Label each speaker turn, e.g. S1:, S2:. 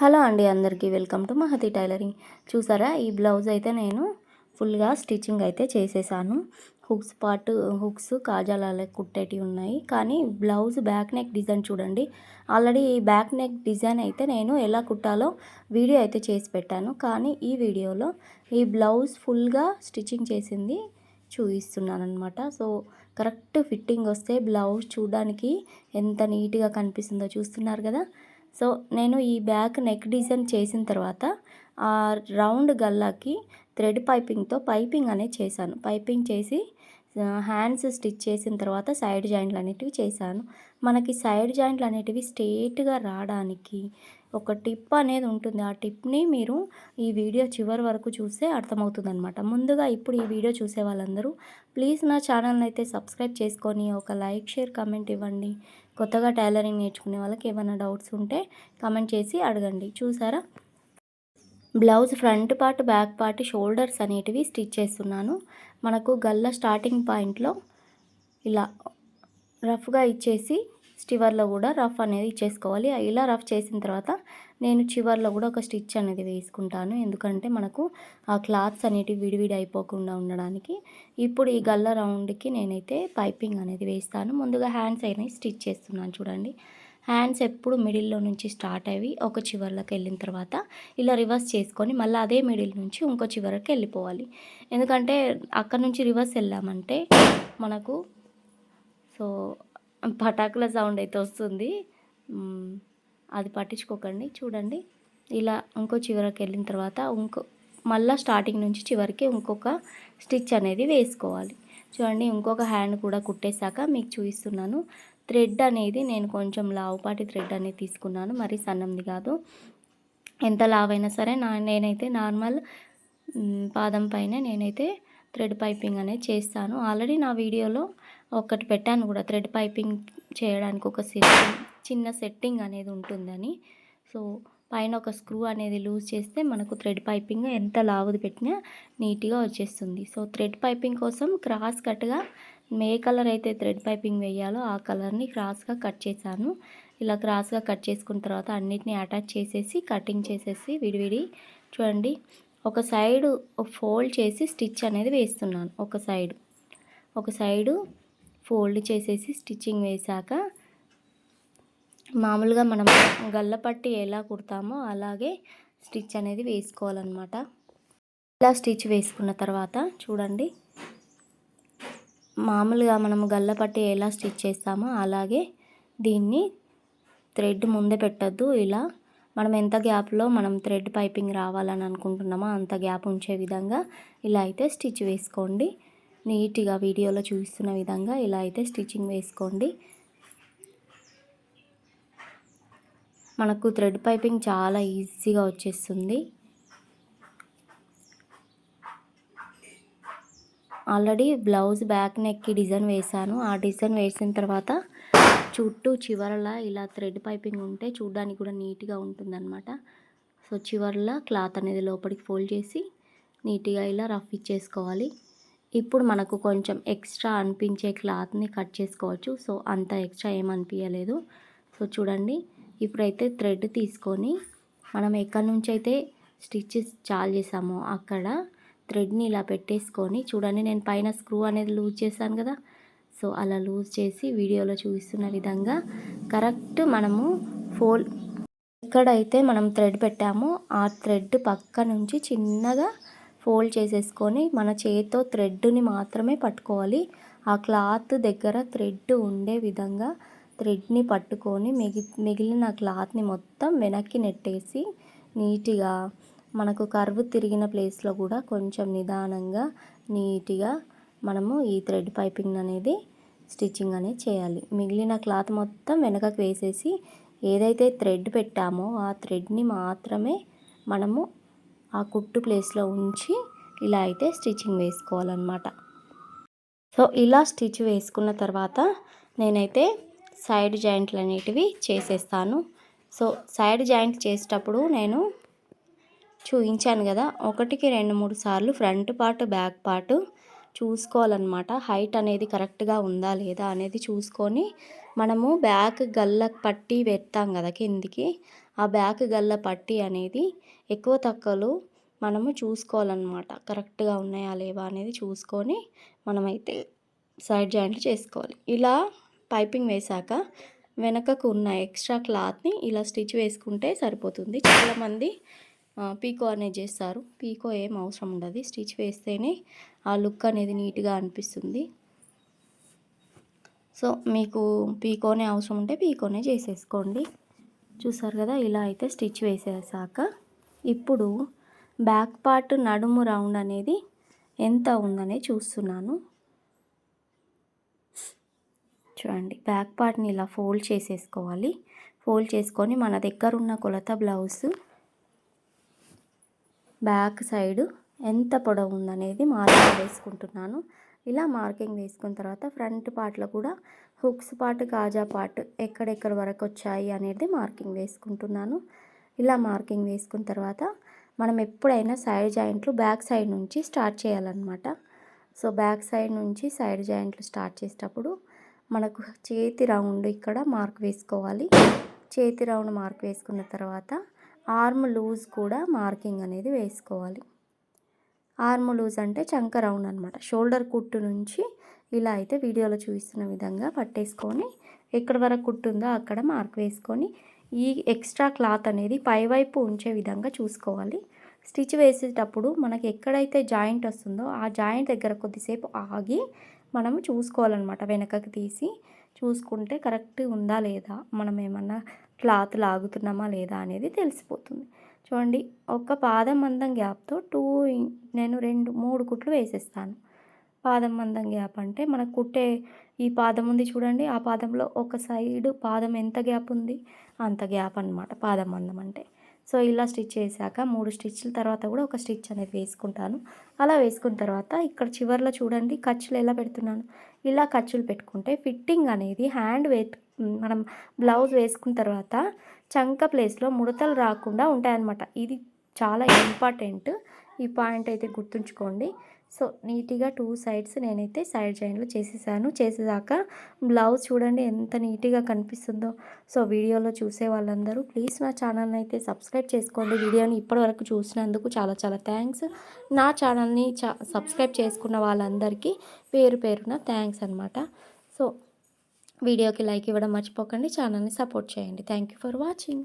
S1: Hello అండి అందరికీ welcome to Mahathi tailoring. చూసారా ఈ బ్లౌజ్ అయితే నేను ఫుల్గా స్టిచ్చింగ్ అయితే చేసేసాను. హుక్స్ పార్ట్ హుక్స్ కాజాల కుట్టేటివి ఉన్నాయి. కానీ బ్లౌజ్ బ్యాక్ నెక్ డిజైన్ చూడండి. ఆల్రెడీ ఈ బ్యాక్ నెక్ డిజైన్ అయితే నేను ఎలా కుట్టాలో వీడియో అయితే చేసి పెట్టాను. కానీ ఈ వీడియోలో ఈ బ్లౌజ్ ఫుల్గా స్టిచ్చింగ్ చేసింది చూపిస్తున్నాను అనమాట సో కరెక్ట్ ఫిట్టింగ్ వస్తే బ్లౌజ్ చూడడానికి ఎంత నీట్గా కనిపిస్తుందో చూస్తున్నారు కదా? సో నేను ఈ బ్యాక్ నెక్ డిజైన్ చేసిన తర్వాత ఆ రౌండ్ గల్లాకి థ్రెడ్ పైపింగ్తో పైపింగ్ అనేది చేశాను. పైపింగ్ చేసి హ్యాండ్స్ స్టిచ్ చేసిన తర్వాత సైడ్ జాయింట్లు అనేటివి చేశాను. మనకి సైడ్ జాయింట్లు అనేటివి స్ట్రేట్గా రావడానికి ఒక టిప్ అనేది ఉంటుంది. ఆ టిప్ని మీరు ఈ వీడియో చివరి వరకు చూస్తే అర్థమవుతుంది అనమాట ముందుగా ఇప్పుడు ఈ వీడియో చూసే వాళ్ళందరూ ప్లీజ్ నా ఛానల్ని అయితే సబ్స్క్రైబ్ చేసుకొని ఒక లైక్ షేర్ కమెంట్ ఇవ్వండి. కొత్తగా టైలరింగ్ నేర్చుకునే వాళ్ళకి ఏమైనా డౌట్స్ ఉంటే కమెంట్ చేసి అడగండి. చూసారా? Blouse front part back part shoulders అనేటివి స్టిచ్ చేస్తున్నాను. మనకు గల్ల స్టార్టింగ్ పాయింట్లో ఇలా రఫ్గా ఇచ్చేసి చివర్లో కూడా రఫ్ అనేది ఇచ్చేసుకోవాలి. ఇలా రఫ్ చేసిన తర్వాత నేను చివర్లో కూడా ఒక స్టిచ్ అనేది వేసుకుంటాను. ఎందుకంటే మనకు ఆ క్లాత్స్ అనేటివి విడివిడి అయిపోకుండా ఉండడానికి. ఇప్పుడు ఈ గల్ల రౌండ్కి నేనైతే పైపింగ్ అనేది వేస్తాను. ముందుగా హ్యాండ్స్ అయినాయి స్టిచ్ చేస్తున్నాను చూడండి. హ్యాండ్స్ ఎప్పుడు మిడిల్లో నుంచి స్టార్ట్ అయ్యి ఒక చివరిలోకి వెళ్ళిన తర్వాత ఇలా రివర్స్ చేసుకొని మళ్ళీ అదే మిడిల్ నుంచి ఇంకో చివరికి వెళ్ళిపోవాలి. ఎందుకంటే అక్కడ నుంచి రివర్స్ వెళ్ళామంటే మనకు సో పటాకుల సౌండ్ అయితే వస్తుంది. అది పట్టించుకోకండి చూడండి. ఇలా ఇంకో చివరికి వెళ్ళిన తర్వాత ఇంకో మళ్ళీ స్టార్టింగ్ నుంచి చివరికి ఇంకొక స్టిచ్ అనేది వేసుకోవాలి. చూడండి ఇంకొక హ్యాండ్ కూడా కుట్టేశాక మీకు చూపిస్తున్నాను. థ్రెడ్ అనేది నేను కొంచెం లావుపాటి థ్రెడ్ అనేది తీసుకున్నాను మరి సన్నంది కాదు. ఎంత లావైనా సరే నా నేనైతే నార్మల్ పాదం పైన నేనైతే థ్రెడ్ పైపింగ్ అనేది చేస్తాను. ఆల్రెడీ నా వీడియోలో ఒకటి పెట్టాను కూడా. థ్రెడ్ పైపింగ్ చేయడానికి ఒక సెట్టింగ్ చిన్న సెట్టింగ్ అనేది ఉంటుందని. సో పైన ఒక స్క్రూ అనేది లూజ్ చేస్తే మనకు థ్రెడ్ పైపింగ్ ఎంత లావుది పెట్టినా నీట్గా వచ్చేస్తుంది. సో థ్రెడ్ పైపింగ్ కోసం క్రాస్ కట్గా ఏ కలర్ అయితే థ్రెడ్ పైపింగ్ వేయాలో ఆ కలర్ని క్రాస్గా కట్ చేశాను. ఇలా క్రాస్గా కట్ చేసుకున్న తర్వాత అన్నిటిని అటాచ్ చేసేసి కటింగ్ చేసేసి విడివిడి చూడండి. ఒక సైడు ఫోల్డ్ చేసి స్టిచ్ అనేది వేస్తున్నాను ఒక సైడు ఒక సైడు ఫోల్డ్ చేసేసి స్టిచ్చింగ్ వేశాక మామూలుగా మనం గల్లపట్టి ఎలా కుడతామో అలాగే స్టిచ్ అనేది వేసుకోవాలన్నమాట. ఇలా స్టిచ్ వేసుకున్న తర్వాత చూడండి. మామూలుగా మనం గల్లపట్టి ఎలా స్టిచ్ చేస్తామో అలాగే దీన్ని థ్రెడ్ ముందే పెట్టద్దు. ఇలా మనం ఎంత గ్యాప్లో మనం థ్రెడ్ పైపింగ్ రావాలని అనుకుంటున్నామో అంత గ్యాప్ ఉంచే విధంగా ఇలా అయితే స్టిచ్ వేసుకోండి. నీట్గా వీడియోలో చూపిస్తున్న విధంగా ఇలా అయితే స్టిచ్చింగ్ వేసుకోండి. మనకు థ్రెడ్ పైపింగ్ చాలా ఈజీగా వచ్చేస్తుంది. ఆల్రెడీ బ్లౌజ్ బ్యాక్ నెక్కి డిజైన్ వేశాను. ఆ డిజైన్ వేసిన తర్వాత చుట్టూ చివరలా ఇలా థ్రెడ్ పైపింగ్ ఉంటే చూడడానికి కూడా నీట్గా ఉంటుందన్నమాట. సో చివరలా క్లాత్ అనేది లోపలికి ఫోల్డ్ చేసి నీట్గా ఇలా రఫ్ ఇచ్చేసుకోవాలి. ఇప్పుడు మనకు కొంచెం ఎక్స్ట్రా అనిపించే క్లాత్ని కట్ చేసుకోవచ్చు. సో అంత ఎక్స్ట్రా ఏమనిపించలేదు సో చూడండి. ఇప్పుడైతే థ్రెడ్ తీసుకొని మనం ఎక్కడి నుంచి అయితే స్టిచ్చెస్ చాలు చేసామో అక్కడ థ్రెడ్ని ఇలా పెట్టేసుకొని చూడండి నేను పైన స్క్రూ అనేది లూజ్ చేశాను కదా. సో అలా లూజ్ చేసి వీడియోలో చూపిస్తున్న విధంగా కరెక్ట్ మనము ఫోల్ ఎక్కడైతే మనం థ్రెడ్ పెట్టామో ఆ థ్రెడ్ పక్క నుంచి చిన్నగా ఫోల్డ్ చేసేసుకొని మన చేతితో థ్రెడ్ని మాత్రమే పట్టుకోవాలి. ఆ క్లాత్ దగ్గర థ్రెడ్ ఉండే విధంగా థ్రెడ్ని పట్టుకొని మిగి మిగిలిన క్లాత్ని మొత్తం వెనక్కి నెట్టేసి నీట్గా మనకు కర్వ్ తిరిగిన ప్లేస్లో కూడా కొంచెం నిదానంగా నీట్గా మనము ఈ థ్రెడ్ పైపింగ్ అనేది స్టిచ్చింగ్ అనేది చేయాలి. మిగిలిన క్లాత్ మొత్తం వెనకకు వేసేసి ఏదైతే థ్రెడ్ పెట్టామో ఆ థ్రెడ్ని మాత్రమే మనము ఆ కుట్టు ప్లేస్లో ఉంచి ఇలా అయితే స్టిచ్చింగ్ వేసుకోవాలన్నమాట. సో ఇలా స్టిచ్ వేసుకున్న తర్వాత నేనైతే సైడ్ జాయింట్లు అనేటివి చేసేస్తాను. సో సైడ్ జాయింట్ చేసేటప్పుడు నేను చూపించాను కదా ఒకటికి రెండు మూడు సార్లు ఫ్రంట్ పార్ట్ బ్యాక్ పార్ట్ చూసుకోవాలన్నమాట. హైట్ అనేది కరెక్ట్గా ఉందా లేదా అనేది చూసుకొని మనము బ్యాక్ గల్ల పట్టి పెడతాం కదా కిందికి. ఆ బ్యాక్ గల్ల పట్టి అనేది ఎక్కువ తక్కువలు మనము చూసుకోవాలన్నమాట. కరెక్ట్గా ఉన్నాయా లేవా అనేది చూసుకొని మనమైతే సైడ్ జాయింట్లు చేసుకోవాలి. ఇలా పైపింగ్ వేశాక వెనకకు ఉన్న ఎక్స్ట్రా క్లాత్ని ఇలా స్టిచ్ వేసుకుంటే సరిపోతుంది. చాలామంది పీకో అనేది చేస్తారు. పీకో ఏం అవసరం ఉండదు. స్టిచ్ వేస్తేనే ఆ లుక్ అనేది నీట్గా అనిపిస్తుంది. సో మీకు పీకోనే అవసరం ఉంటే పీకోనే చేసేసుకోండి. చూసారు కదా ఇలా అయితే స్టిచ్ వేసేసాక ఇప్పుడు బ్యాక్ పార్ట్ నడుము రౌండ్ అనేది ఎంత ఉందనే చూస్తున్నాను. చూడండి బ్యాక్ పార్ట్ని ఇలా ఫోల్డ్ చేసేసుకోవాలి. ఫోల్డ్ చేసుకొని మన దగ్గర ఉన్న కొలత బ్లౌజ్ బ్యాక్ సైడ్ ఎంత పొడవు ఉందనేది మార్కింగ్ వేసుకుంటున్నాను. ఇలా మార్కింగ్ వేసుకున్న తర్వాత ఫ్రంట్ పార్ట్లో కూడా హుక్స్ పార్ట్ కాజా పార్ట్ ఎక్కడెక్కడ వరకు వచ్చాయి అనేది మార్కింగ్ వేసుకుంటున్నాను. ఇలా మార్కింగ్ వేసుకున్న తర్వాత మనం ఎప్పుడైనా సైడ్ జాయింట్లు బ్యాక్ సైడ్ నుంచి స్టార్ట్ చేయాలన్నమాట. సో బ్యాక్ సైడ్ నుంచి సైడ్ జాయింట్లు స్టార్ట్ చేసేటప్పుడు మనకు చేతి రౌండ్ ఇక్కడ మార్క్ వేసుకోవాలి. చేతి రౌండ్ మార్క్ వేసుకున్న తర్వాత ఆర్మ్ లూజ్ కూడా మార్కింగ్ అనేది వేసుకోవాలి. ఆర్మ్ లూజ్ అంటే చంక రౌండ్ అనమాట షోల్డర్ కుట్టు నుంచి ఇలా అయితే వీడియోలో చూపిస్తున్న విధంగా పట్టేసుకొని ఎక్కడ వరకు కుట్టుందో అక్కడ మార్క్ వేసుకొని ఈ ఎక్స్ట్రా క్లాత్ అనేది పైవైపు ఉంచే విధంగా చూసుకోవాలి. స్టిచ్ వేసేటప్పుడు మనకి ఎక్కడైతే జాయింట్ వస్తుందో ఆ జాయింట్ దగ్గర కొద్దిసేపు ఆగి మనం చూసుకోవాలన్నమాట వెనకకి తీసి. చూసుకుంటే కరెక్ట్ ఉందా లేదా? మనం ఏమన్నా క్లాత్ లాగుతున్నామా లేదా అనేది తెలిసిపోతుంది. చూడండి ఒక పాదం అందం గ్యాప్తో టూ నేను రెండు మూడు కుట్లు వేసేస్తాను. పాదం మందం గ్యాప్ అంటే మనకు కుట్టే ఈ పాదం ఉంది చూడండి. ఆ పాదంలో ఒక సైడ్ పాదం ఎంత గ్యాప్ ఉంది? అంత గ్యాప్ అనమాట పాదం మందం అంటే. సో ఇలా స్టిచ్ చేశాక మూడు స్టిచ్ల తర్వాత కూడా ఒక స్టిచ్ అనేది వేసుకుంటాను. అలా వేసుకున్న తర్వాత ఇక్కడ చివరిలో చూడండి ఖర్చులు ఎలా పెడుతున్నాను? ఇలా ఖర్చులు పెట్టుకుంటే ఫిట్టింగ్ అనేది హ్యాండ్ వే మనం బ్లౌజ్ వేసుకున్న తర్వాత చంక ప్లేస్లో ముడతలు రాకుండా ఉంటాయన్నమాట. ఇది చాలా ఇంపార్టెంట్. ఈ పాయింట్ అయితే గుర్తుంచుకోండి. సో నీట్గా టూ సైడ్స్ నేనైతే సైడ్ జాయింట్లు చేసేసాను. చేసేదాకా బ్లౌజ్ చూడండి ఎంత నీట్గా కనిపిస్తుందో. సో వీడియోలో చూసే వాళ్ళందరూ ప్లీజ్ నా ఛానల్ని అయితే సబ్స్క్రైబ్ చేసుకోండి. వీడియోని ఇప్పటివరకు చూసినందుకు చాలా చాలా థ్యాంక్స్. నా ఛానల్ని చా సబ్స్క్రైబ్ చేసుకున్న వాళ్ళందరికీ పేరు పేరున థ్యాంక్స్ అనమాట సో వీడియోకి లైక్ ఇవ్వడం మర్చిపోకండి. ఛానల్ని సపోర్ట్ చేయండి. Thank you for watching.